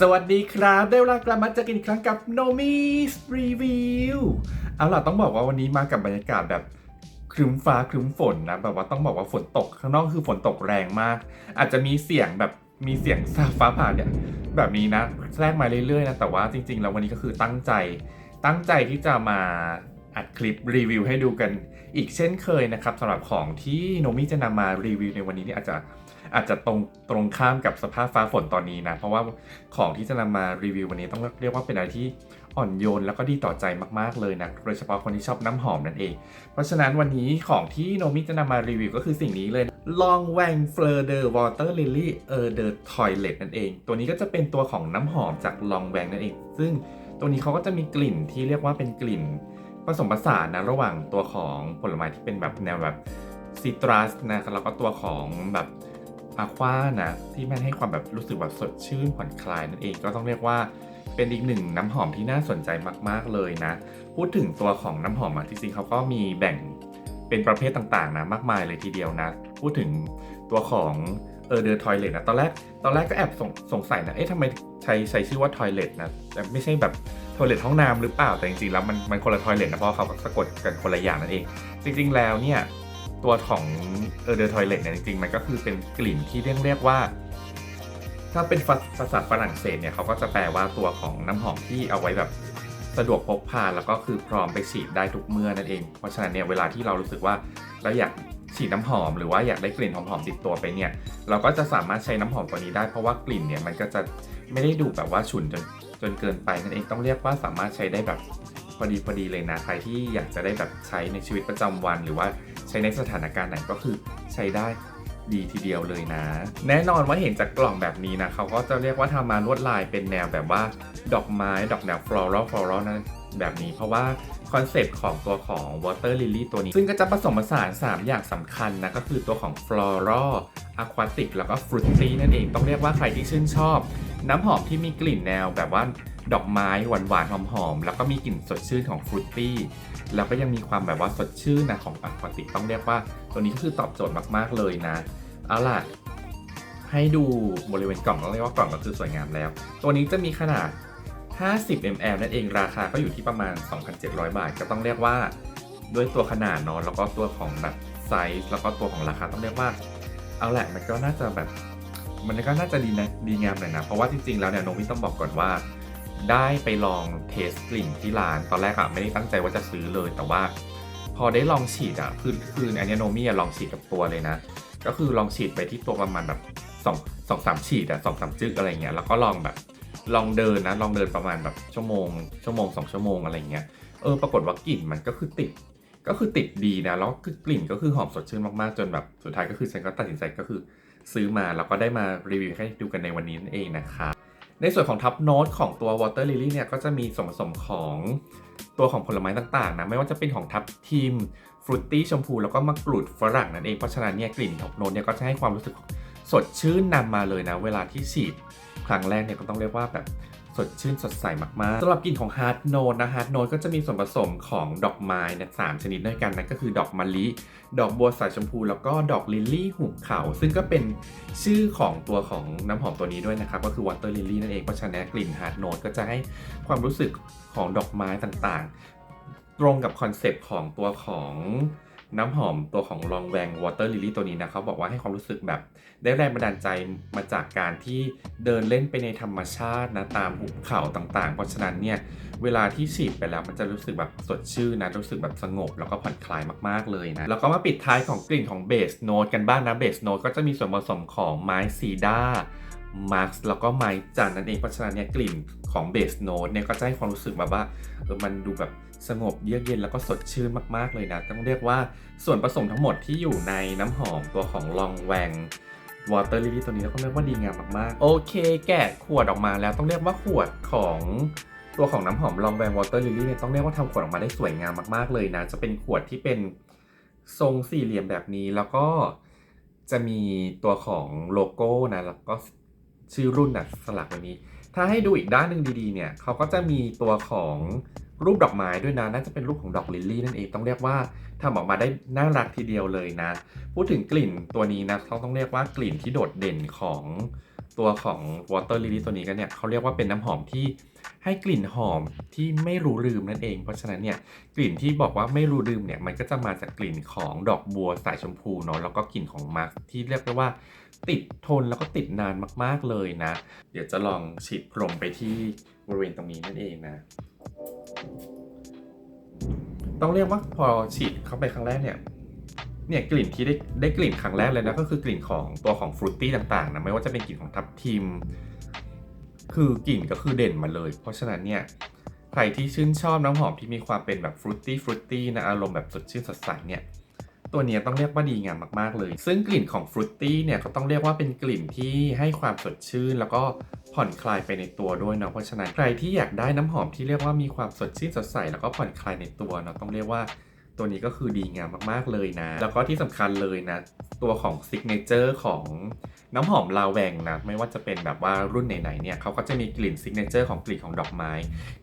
สวัสดีครับ ได้เวลากลับมาเจอกันอีกครั้งกับ Nomi Review เอาล่ะต้องบอกว่าวันนี้มากับบรรยากาศแบบครึ้มฟ้าครึ้มฝนนะแบบว่าต้องบอกว่าฝนตกข้างนอกคือฝนตกแรงมาก อาจจะมีเสียงแบบมีเสียงฟ้าผ่าเนี่ยแบบนี้นะแทรกมาเรื่อยๆนะแต่ว่าจริง ๆ แล้ววันนี้ก็คือตั้งใจ ตั้งใจที่จะมาอัดคลิปรีวิวให้ดูกันอีกเช่นเคยนะครับสำหรับของที่โนมิจะนำมารีวิวในวันนี้นี่อาจจะ อาจจะตรงตรงข้ามกับสภาพฟ้าฝนตอนนี้นะ เพราะว่าของที่จะนำมารีวิววันนี้ต้องเรียกว่าเป็นอะไรที่อ่อนโยนแล้วก็ดีต่อใจมากๆเลยนะ โดยเฉพาะคนที่ชอบน้ำหอมนั่นเอง เพราะฉะนั้นวันนี้ของที่โนมิจะนำมารีวิวก็คือสิ่งนี้เลย Long Wang Fleur de Water Lily Er de Toilet นั่นเอง ตัวนี้ก็จะเป็นตัวของน้ำหอมจาก Long Wang นั่นเอง ซึ่งตัวนี้เขาก็จะมีกลิ่นที่เรียกว่าเป็นกลิ่นผสมผสานนะระหว่างตัวของผลไม้ที่เป็นแบบแนวแบบซิตรัสนะแล้วก็ตัวของแบบ อะควานะที่มันให้ความแบบรู้สึกแบบสดชื่นผ่อนคลายนั่นเองก็ต้องเรียกว่าเป็นอีกหนึ่งน้ำหอมที่น่าสนใจมาก ๆ เลยนะ พูดถึงตัวของน้ำหอมอะจริงๆเขาก็มีแบ่งเป็นประเภทต่างๆนะมากมายเลยทีเดียวนะ พูดถึงตัวของเออเดอทอยเลทนะตอนแรกตอนแรกก็แอบสงสงสัยนะเอ๊ะทำไมใช้ใช้ชื่อว่าทอยเลทนะแต่ไม่ใช่แบบทอยเลทห้องน้ำหรือเปล่าแต่จริงๆแล้วมันมันคนละทอยเลทนะเพราะเขาสะกดกันคนละอย่างนั่นเอง จริง ๆ แล้วเนี่ย ตัวของเออเดอทอยเลทเนี่ยจริงๆ มันก็คือเป็นกลิ่นที่เรียกเรียกว่า ถ้าเป็นภาษาฝรั่งเศสเนี่ยเขาก็จะแปลว่าตัวของน้ำหอมที่เอาไว้แบบสะดวกพกพาแล้วก็คือพร้อมไปฉีดได้ทุกเมื่อนั่นเอง เพราะฉะนั้นเนี่ยเวลาที่เรารู้สึกว่าเราอยากฉีดน้ำหอมหรือว่าอยากได้กลิ่นหอมๆติดตัวไปเนี่ย เราก็จะสามารถใช้น้ำหอมตัวนี้ได้เพราะว่ากลิ่นเนี่ยมันก็จะไม่ได้ดูแบบว่าฉุนจนจนเกินไปนั่นเองต้องเรียกว่าสามารถใช้ได้แบบพอดีพอดีเลยนะใครที่อยากจะได้แบบใช้ในชีวิตประจำวันหรือว่า ใช้ในสถานการณ์ไหนก็คือใช้ได้ดีทีเดียวเลยนะ แน่นอนว่าเห็นจากกล่องแบบนี้นะเขาก็จะเรียกว่าทำมาลวดลายเป็นแนวแบบว่า ดอกไม้ดอกแนว floral floral นะแบบนี้เพราะว่าคอนเซปต์ของตัวของ water lily ตัวนี้ ซึ่งก็จะผสมผสาน 3 อย่างสำคัญนะ ก็คือตัวของ floral aquatic แล้วก็ fruity นั่นเอง ต้องเรียกว่าใครที่ชื่นชอบ น้ำหอมที่มีกลิ่นแนวแบบว่า ดอกไม้หวานๆหอมๆแล้วก็มีกลิ่นสดชื่นของ fruity แล้วก็ยังมีความแบบว่าสดชื่นนะของ aquatic ต้องเรียกว่า ตัวนี้ก็คือตอบโจทย์มากๆเลยนะ เอาล่ะ ให้ดูบริเวณกล่องต้องเรียกว่ากล่องก็คือสวยงามแล้ว ตัวนี้จะมีขนาด 50 ml นั่นเองราคาก็อยู่ที่ประมาณ 2,700 บาท ก็ต้องเรียกว่าด้วยตัวขนาดเนาะแล้วก็ตัวของแบบไซส์แล้วก็ตัวของราคาต้องเรียกว่า เอาแหละมันก็น่าจะแบบ มันก็น่าจะดีนะดีงามหน่อยนะ เพราะว่าจริงๆแล้วเนี่ยโนมิต้องบอกก่อนว่า ได้ไปลองเทสกลิ่นที่ร้าน ตอนแรกอะไม่ได้ตั้งใจว่าจะซื้อเลย แต่ว่า พอได้ลองฉีดอะคือคืออันเนี้ยโนมิอะลองฉีดกับตัวเลยนะ ก็คือลองฉีดไปที่ตัวประมาณแบบสองสองสามฉีดอะสองสามจึกอะไรเงี้ยแล้วก็ลองแบบลองเดินนะลองเดินประมาณแบบชั่วโมง ชั่วโมงสองชั่วโมงอะไรเงี้ยเออปรากฏว่ากลิ่นมันก็คือติด ก็คือติดดีนะแล้วคือกลิ่นก็คือหอมสดชื่นมากๆจนแบบสุดท้ายก็คือฉันก็ตัดสินใจก็คือซื้อมาแล้วก็ได้มารีวิวให้ดูกันในวันนี้นั่นเองนะคะ ในส่วนของทับโน้ตของตัว Water Lily เนี่ยก็จะมีส่วนผสมของตัวของผลไม้ต่างๆนะไม่ว่าจะเป็นของทับทิมฟรุตตี้ชมพูแล้วก็มะกรูดฝรั่งนั่นเองเพราะฉะนั้นเนี่ยกลิ่นท็อปโน้ตเนี่ยก็จะให้ความรู้สึกสดชื่นนำมาเลยนะ เวลาที่ฉีดครั้งแรกเนี่ยก็ต้องเรียกว่าแบบ สดชื่นสดใสมากๆสำหรับกลิ่นของฮาร์ดโนตนะฮาร์ดโนตก็จะมีส่วนผสมของดอกไม้นี่ยสามชนิดด้วยกันนะก็คือดอกมะลิ ดอกบัวสายชมพู แล้วก็ดอกลิลลี่หุบเขา ซึ่งก็เป็นชื่อของตัวของน้ำหอมตัวนี้ด้วยนะครับ ก็คือ Water Lily นั่นเองเพราะฉะนั้นกลิ่นฮาร์ดโนตก็จะให้ความรู้สึกของดอกไม้ต่างๆ ตรงกับคอนเซปต์ของตัวของ น้ำหอมตัวของลองแวงวอเตอร์ลิลี่ตัวนี้นะเขาบอกว่าให้ความรู้สึกแบบได้แรงบันดาลใจมาจากการที่เดินเล่นไปในธรรมชาตินะตามหุบเขาต่างๆ เพราะฉะนั้นเนี่ยเวลาที่ฉีดไปแล้วมันจะรู้สึกแบบสดชื่นนะรู้สึกแบบสงบแล้วก็ผ่อนคลายมากๆเลยนะแล้วก็มาปิดท้ายของกลิ่นของเบสโนตกันบ้างนะเบสโนตก็จะมีส่วนผสมของไม้ซีดา มาร์กแล้วก็ไม้จันนั่นเองเพราะฉะนั้นเนี่ยกลิ่นของเบสโนตเนี่ยก็จะให้ความรู้สึกแบบว่าเออมันดูแบบสงบเยือกเย็นแล้วก็สดชื่นมากๆเลยนะ ต้องเรียกว่าส่วนผสมทั้งหมดที่อยู่ในน้ำหอมตัวของลองแวงวอเตอร์ลิลี่ตัวนี้ต้องเรียกว่าดีงามมากๆ โอเค แกะขวดออกมาแล้วต้องเรียกว่าขวดของตัวของน้ำหอมลองแวงวอเตอร์ลิลี่เนี่ยต้องเรียกว่าทำขวดออกมาได้สวยงามมากๆเลยนะ จะเป็นขวดที่เป็นทรงสี่เหลี่ยมแบบนี้แล้วก็จะมีตัวของโลโก้นะแล้วก็ ชื่อรุ่นนะสลักไว้นี้ ถ้าให้ดูอีกด้านหนึ่งดีๆเนี่ยเขาก็จะมีตัวของรูปดอกไม้ด้วยนะน่าจะเป็นรูปของดอกลิลลี่นั่นเองต้องเรียกว่าทำออกมาได้น่ารักทีเดียวเลยนะ พูดถึงกลิ่นตัวนี้นะเขาต้องเรียกว่ากลิ่นที่โดดเด่นของตัวของวอเตอร์ลิลลี่ตัวนี้กันเนี่ยเขาเรียกว่าเป็นน้ำหอมที่ ให้กลิ่นหอมที่ไม่รู้ลืมนั่นเอง เพราะฉะนั้นเนี่ยกลิ่นที่บอกว่าไม่รู้ลืมเนี่ยมันก็จะมาจากกลิ่นของดอกบัวสายชมพูเนาะแล้วก็กลิ่นของมาร์คที่เรียกได้ว่า ติดทนแล้วก็ติดนานมากๆเลยนะ เดี๋ยวจะลองฉีดพรมไปที่บริเวณตรงนี้นั่นเองนะต้องเรียกว่าพอฉีดเข้าไปครั้งแรกเนี่ยเนี่ยกลิ่นที่ได้ได้กลิ่นครั้งแรกเลยนะก็คือกลิ่นของตัวของฟรุตตี้ต่างๆนะไม่ว่าจะเป็นกลิ่นของทับทิม คือกลิ่นก็คือเด่นมาเลย เพราะฉะนั้นเนี่ยใครที่ชื่นชอบน้ำหอมที่มีความเป็นแบบฟรุตตี้ฟรุตตี้นะอารมณ์แบบสดชื่นสดใสเนี่ยตัวนี้ต้องเรียกว่าดีงามมากๆเลย ซึ่งกลิ่นของฟรุตตี้เนี่ยก็ต้องเรียกว่าเป็นกลิ่นที่ให้ความสดชื่น แล้วก็ผ่อนคลายไปในตัวด้วยเนาะเพราะฉะนั้นใครที่อยากได้น้ำหอมที่เรียกว่ามีความสดชื่นสดใสแล้วก็ผ่อนคลายในตัวเนาะต้องเรียกว่าตัวนี้ก็คือดีงามมากๆเลยนะ แล้วก็ที่สำคัญเลยนะ ตัวของซิกเนเจอร์ของ น้ำหอมลาแวงนะไม่ว่าจะเป็นแบบว่ารุ่นไหนๆเนี่ยเขาก็จะมีกลิ่นซิกเนเจอร์ของกลิ่นของดอกไม้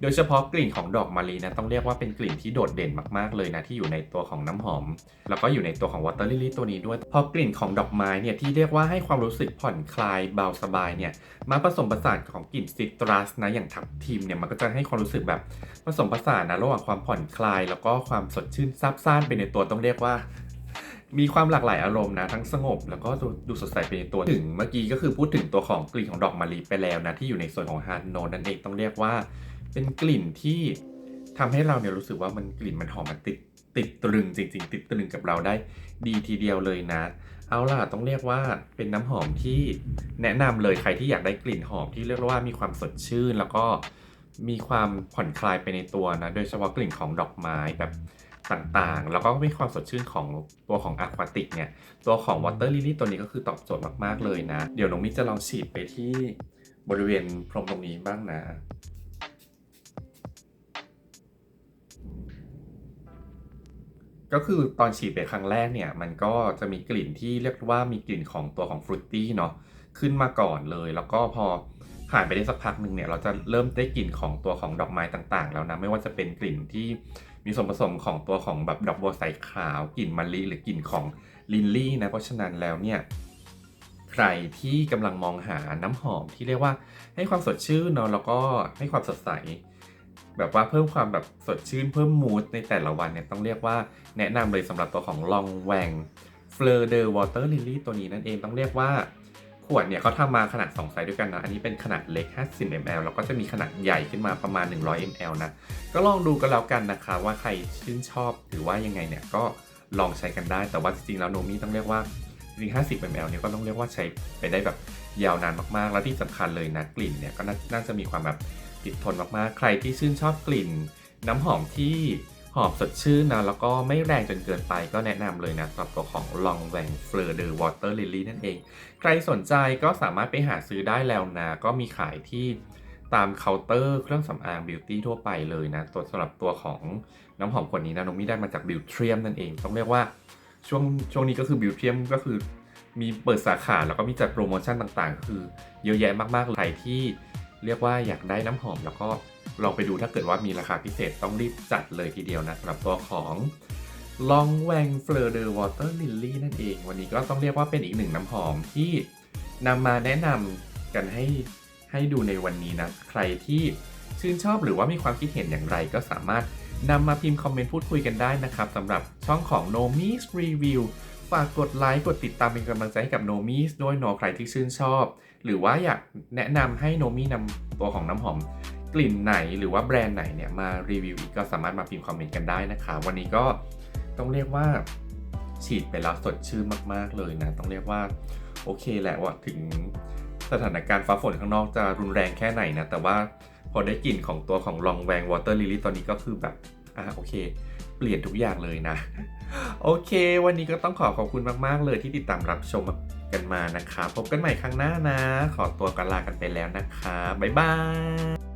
โดยเฉพาะกลิ่นของดอกมะลินะต้องเรียกว่าเป็นกลิ่นที่โดดเด่นมากๆเลยนะที่อยู่ในตัวของน้ำหอม แล้วก็อยู่ในตัวของวอเตอร์ลิลี่ตัวนี้ด้วยพราะกลิ่นของดอกไม้เนี่ยที่เรียกว่าให้ความรู้สึกผ่อนคลายเบาสบายเนี่ยมาผสมผสานของกลิ่นซิตรัสนะอย่างทับทิมเนี่ยมันก็จะให้ความรู้สึกแบบผสมผสานนะระหว่างความผ่อนคลาย แล้วก็ความสดชื่นซาบซ่านไปในตัวต้องเรียกว่า มีความหลากหลายอารมณ์นะ ทั้งสงบ แล้วก็ดูสดใสไปในตัวถึงเมื่อกี้ก็คือพูดถึงตัวของกลิ่นของดอกมะลิไปแล้วนะ ที่อยู่ในส่วนของฮาร์โนนั่นเองต้องเรียกว่า เป็นกลิ่นที่ทำให้เราเนี่ยรู้สึกว่ามันกลิ่นมันหอมมันติดติดตรึงจริง ๆ ติดตรึงกับเราได้ดีทีเดียวเลยนะ เอาล่ะต้องเรียกว่าเป็นน้ำหอมที่แนะนำเลยใครที่อยากได้กลิ่นหอมที่เรียกว่ามีความสดชื่น แล้วก็มีความผ่อนคลายไปในตัวนะ โดยเฉพาะกลิ่นของดอกไม้แบบ ต่างๆ แล้วก็มีความสดชื่นของตัวของอะควาติกเนี่ย ตัวของ Water Lily ตัวนี้ก็คือตอบโจทย์มากๆเลยนะ เดี๋ยวน้องมิจะลองฉีดไปที่บริเวณพรมตรงนี้บ้างนะ ก็คือตอนฉีดไปครั้งแรกเนี่ย มันก็จะมีกลิ่นที่เรียกว่ามีกลิ่นของตัวของฟรุตตี้เนาะขึ้นมาก่อนเลย แล้วก็พอผ่านไปได้สักพักหนึ่งเนี่ยเราจะเริ่มได้กลิ่นของตัวของดอกไม้ต่างๆ แล้วนะไม่ว่าจะเป็นกลิ่นที่ มีส่วนผสมของตัวของแบบดอกบัวสายขาวกลิ่นมะลิหรือกลิ่นของลินลี่นะเพราะฉะนั้นแล้วเนี่ยใครที่กำลังมองหาน้ำหอมที่เรียกว่าให้ความสดชื่นเนาะแล้วก็ให้ความสดใส แบบว่าเพิ่มความแบบสดชื่นเพิ่มมูดในแต่ละวันเนี่ยต้องเรียกว่าแนะนำเลยสำหรับตัวของลองแวงเฟลเดอร์วอเตอร์ลิลี่ตัวนี้นั่นเองต้องเรียกว่า ขวดเนี่ยเขาทำมาขนาด 2 ไซส์ด้วยกันนะ อันนี้เป็นขนาดเล็ก 50 ml แล้วก็จะมีขนาดใหญ่ขึ้นมาประมาณ 100 ml นะ ก็ลองดูกันแล้วกันนะคะ ว่าใครชื่นชอบหรือว่ายังไงเนี่ยก็ลองใช้กันได้ แต่ว่าจริงๆ แล้วโนมี่ต้องเรียกว่าจริง50 ml เนี่ยก็ต้องเรียกว่าใช้ไปได้แบบยาวนานมากๆ แล้วที่สำคัญเลยนะกลิ่นเนี่ยก็น่าน่าจะมีความแบบติดทนมากๆ ใครที่ชื่นชอบกลิ่นน้ำหอมที่ หอมสดชื่นนะแล้วก็ไม่แรงจนเกินไปก็แนะนำเลยนะสำหรับตัวของลองแวงเฟลเดอร์วอเตอร์ลิลี่นั่นเอง ใครสนใจก็สามารถไปหาซื้อได้แล้วนะ ก็มีขายที่ตามเคาน์เตอร์เครื่องสำอางบิวตี้ทั่วไปเลยนะ ตัวสำหรับตัวของน้ำหอมขวดนี้นะน้องมี่ได้มาจากบิวเทียมนั่นเอง ต้องเรียกว่าช่วงช่วงนี้ก็คือบิวเทียมก็คือมีเปิดสาขาแล้วก็มีจัดโปรโมชั่นต่างๆ คือเยอะแยะมากๆเลยใครที่เรียกว่าอยากได้น้ำหอมแล้วก็ ลองไปดูถ้าเกิดว่ามีราคาพิเศษต้องรีบจัดเลยทีเดียวนะสำหรับตัวของลองแวงเฟลเดอร์วอเตอร์ลิลลี่นั่นเอง วันนี้ก็ต้องเรียกว่าเป็นอีกหนึ่งน้ำหอมที่นำมาแนะนำกันให้ให้ดูในวันนี้นะ ใครที่ชื่นชอบหรือว่ามีความคิดเห็นอย่างไรก็สามารถนำมาพิมพ์คอมเมนต์พูดคุยกันได้นะครับสำหรับช่องของ Nomis Review ฝากกดไลค์กดติดตามเป็นกำลังใจให้กับ Nomis ด้วยเนอะใครที่ชื่นชอบ หรือว่าอยากแนะนำให้ Nomi นำตัวของน้ำหอม กลิ่นไหนหรือว่าแบรนด์ไหนเนี่ยมารีวิวอีกก็สามารถมาพิมพ์คอมเมนต์กันได้นะคะ วันนี้ก็ต้องเรียกว่าฉีดไปแล้วสดชื่นมาก ๆ เลยนะ ต้องเรียกว่าโอเคแหละว่าถึงสถานการณ์ฟ้าฝนข้างนอกจะรุนแรงแค่ไหนนะ แต่ว่าพอได้กลิ่นของตัวของลองแวงวอเตอร์ลิลี่ตอนนี้ก็คือแบบ อ่าโอเค เปลี่ยนทุกอย่างเลยนะ โอเค วันนี้ก็ต้องขอขอบคุณมาก ๆ เลยที่ติดตามรับชมกันมานะคะ พบกันใหม่ครั้งหน้านะ ขอตัวกันลากันไปแล้วนะคะ บ๊ายบาย